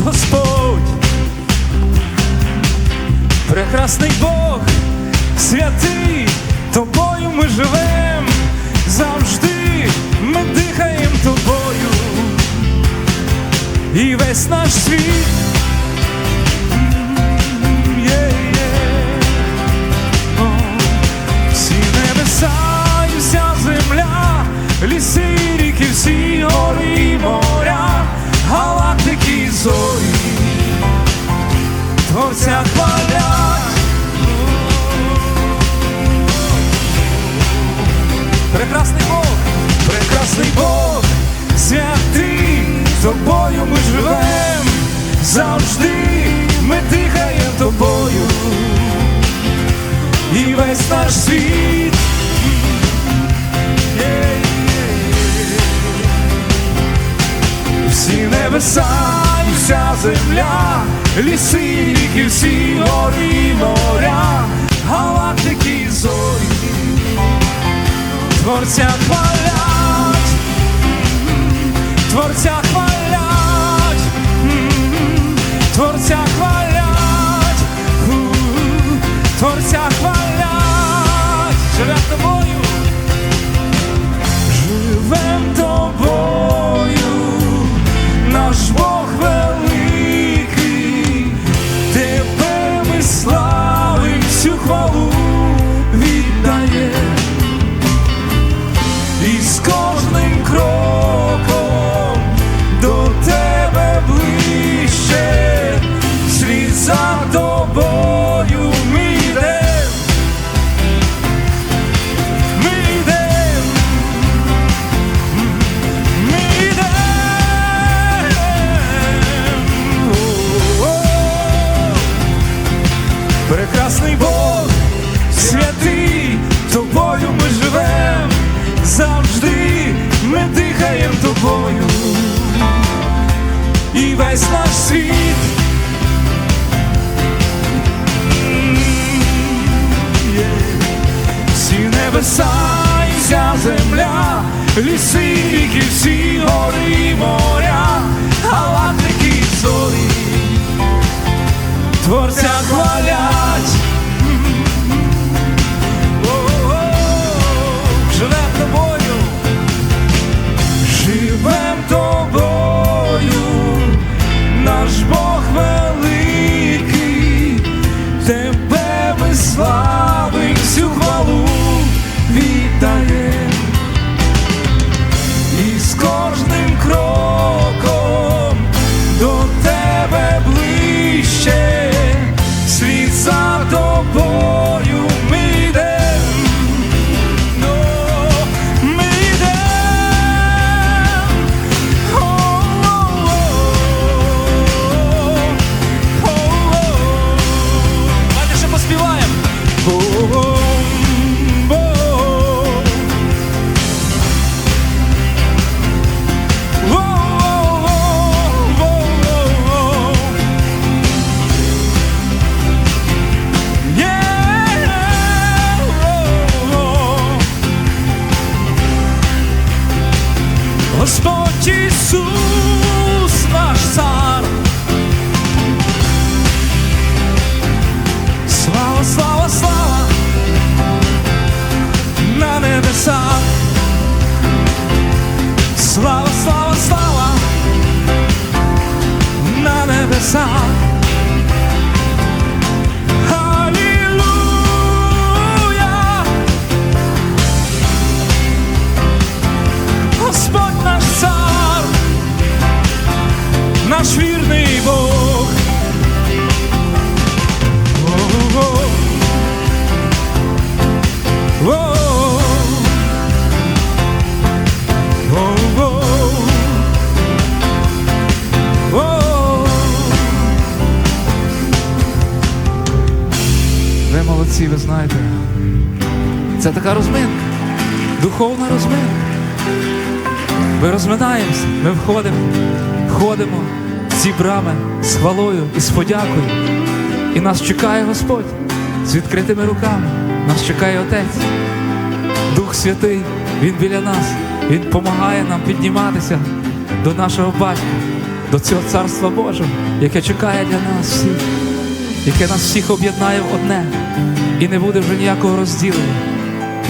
Ісус Господь, прекрасний Бог, святий, тобою ми живем, завжди ми дихаємо тобою, і весь наш світ. Прекрасний Бог, святий, тобою ми живем, завжди ми дихаємо тобою, і весь наш світ. Всі небеса і вся земля, ліси, ріки, всі гори і моря, галактики зорі, Творця хвалять, Творця Прекрасний Бог, святий, тобою ми живем, завжди ми дихаємо тобою, і весь наш світ. Всі небеса і вся земля, ліси, ріки, всі гори і моря, галактики і зорі, Творця хвалять. Господь Ісус наш цар. Слава, слава, слава молодці, ви знаєте. Це така розминка, духовна розминка. Ми розминаємося, ми входимо, входимо в ці брами з хвалою і з подякою. І нас чекає Господь з відкритими руками. Нас чекає Отець, Дух Святий, Він біля нас, Він допомагає нам підніматися до нашого батька. до цього царства Божого, яке чекає для нас всіх, яке нас всіх об'єднає в одне, і не буде вже ніякого розділення.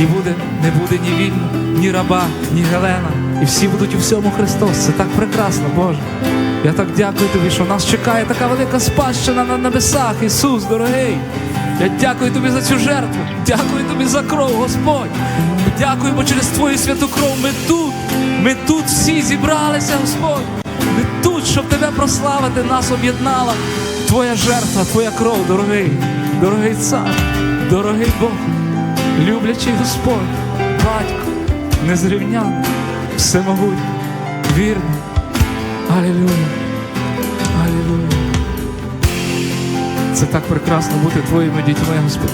І буде, не буде ні вільна, ні раба, ні Гелена. І всі будуть у всьому Христос. Це так прекрасно, Боже. Я так дякую тобі, що нас чекає така велика спадщина на небесах. Ісус, дорогий. Я дякую тобі за цю жертву. Дякую тобі за кров, Господь. Дякую, бо через Твою святу кров ми тут. Ми тут всі зібралися, Господь. Ми тут, щоб тебе прославити, нас об'єднала. Твоя жертва, Твоя кров, дорогий, дорогий цар, дорогий Бог, люблячий Господь, батько, незрівняний, всемогутній, вірний. Алілуя. Алілуя. Це так прекрасно бути твоїми дітьми, Господь.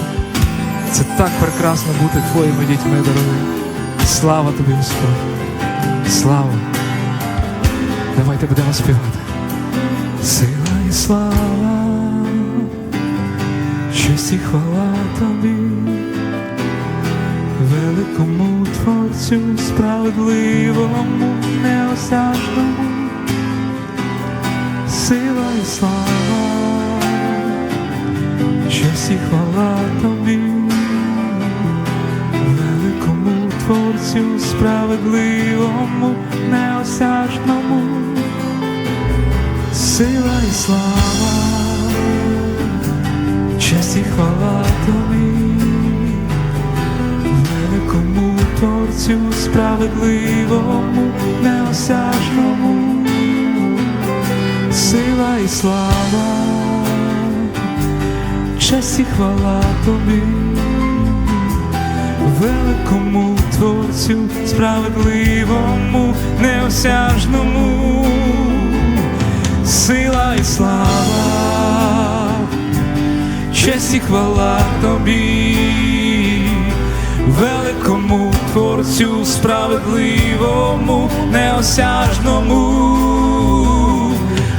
Це так прекрасно бути твоїми дітьми, дорогий. Слава тобі, Господь. Слава. Давайте будемо співати. Сила і слава, честь і хвала тобі, великому Творцю, справедливому, неосяжному, сила і слава, честь і хвала тобі, великому Творцю, справедливому, неосяжному, сила і слава, честь і хвала тобі, великому Творцю, справедливому, неосяжному, сила і слава, честь і хвала тобі, великому Творцю, справедливому, неосяжному, честь і хвала тобі, великому Творцю, справедливому, неосяжному,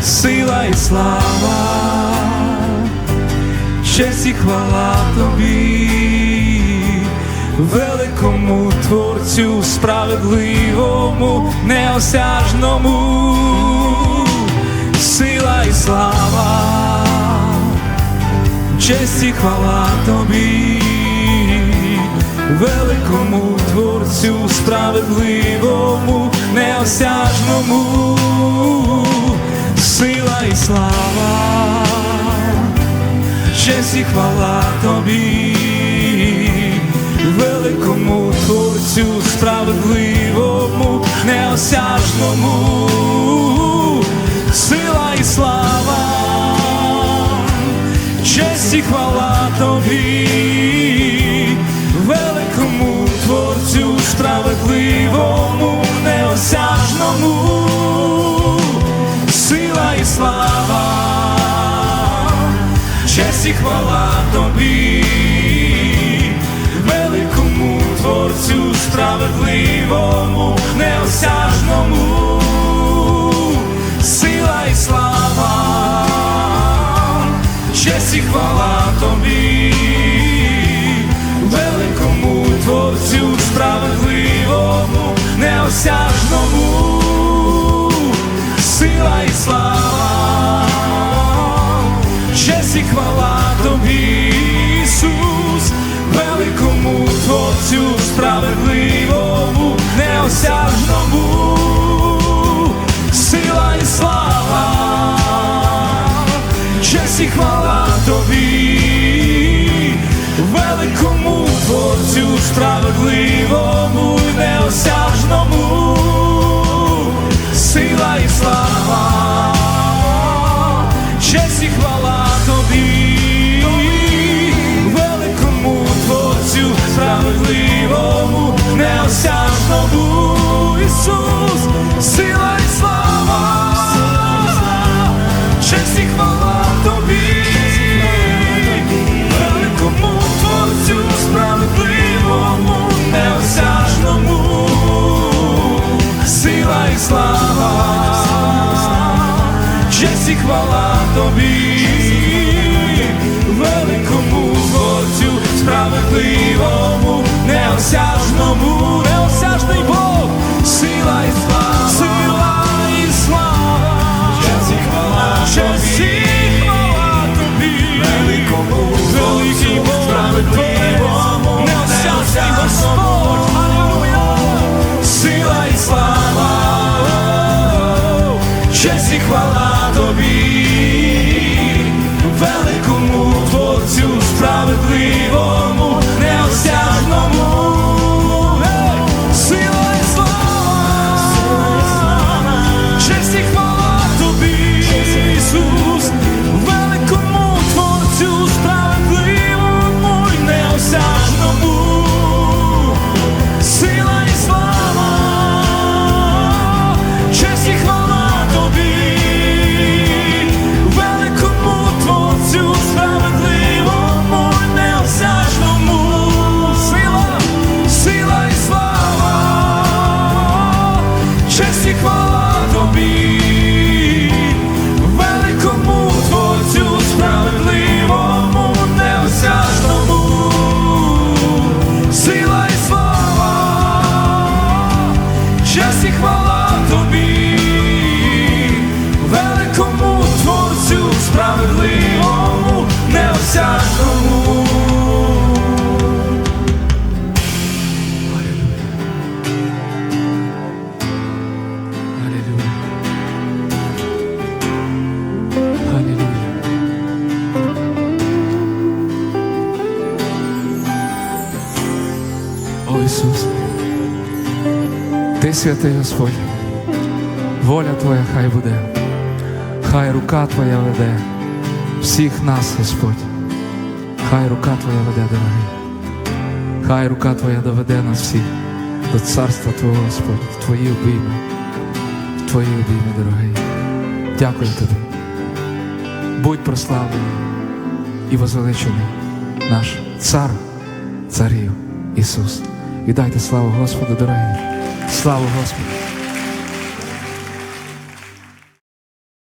сила і слава, честь і хвала тобі, великому Творцю, справедливому, неосяжному, сила і слава, честь і хвала тобі, великому Творцю, справедливому, неосяжному, сила і слава, честь і хвала тобі, великому Творцю, справедливому, неосяжному, сила і слава, честь і хвала тобі, великому Творцю, справедливому, неосяжному, сила і слава, честь і хвала тобі, честь і хвала тобі, великому Творцю, справедливому, неосяжному, сила і слава, честь і хвала тобі, Ісус, великому Творцю, справедливому, неосяжному, сила і слава, честь і хвала Справедливому, неосяжному, сила і слава, честь і хвала тобі, великому Творцю, справедливому, неосяжному, Ісус, сила тобі, великому Творцю, справедливому, неосяжному, неосяжний Бог, сила і слава, сила і слава, часі хвала, часі хвала тобі, великому великий Бог, справедливому, неосяжний Господь, Аллилуйя, сила і слава, честь і хвала тобі. Справедливому, святий Господь, воля Твоя хай буде, хай рука Твоя веде всіх нас, Господь, хай рука Твоя веде, дорогий, хай рука Твоя доведе нас всіх до царства Твого, Господь, в Твої обійми, в Твої обійми, дорогий. Дякую Тобі. Будь прославлений і возвеличений наш цар царів Ісус. І дайте славу Господу, дорогі. Слава Господу!